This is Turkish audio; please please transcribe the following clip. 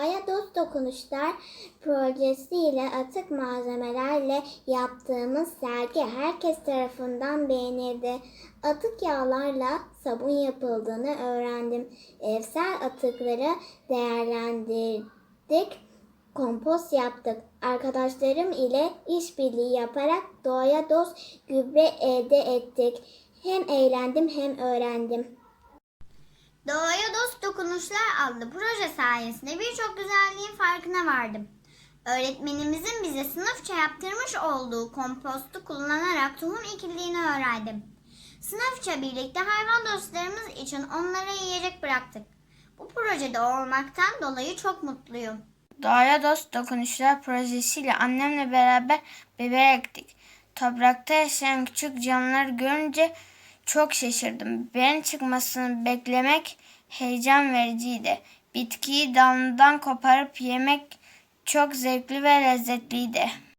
Doğaya Dost Dokunuşlar projesiyle atık malzemelerle yaptığımız sergi herkes tarafından beğenildi. Atık yağlarla sabun yapıldığını öğrendim. Evsel atıkları değerlendirdik, kompost yaptık. Arkadaşlarım ile işbirliği yaparak doğaya dost gübre elde ettik. Hem eğlendim hem öğrendim. Dokunuşlar adlı proje sayesinde birçok güzelliğin farkına vardım. Öğretmenimizin bize sınıfça yaptırmış olduğu kompostu kullanarak tohum ekildiğini öğrendim. Sınıfça birlikte hayvan dostlarımız için onlara yiyecek bıraktık. Bu projede olmaktan dolayı çok mutluyum. Doğaya Dost Dokunuşlar projesiyle annemle beraber biber ektik. Toprakta yaşayan küçük canlıları görünce çok şaşırdım. Ben çıkmasını beklemek heyecan vericiydi. Bitkiyi dalından koparıp yemek çok zevkli ve lezzetliydi.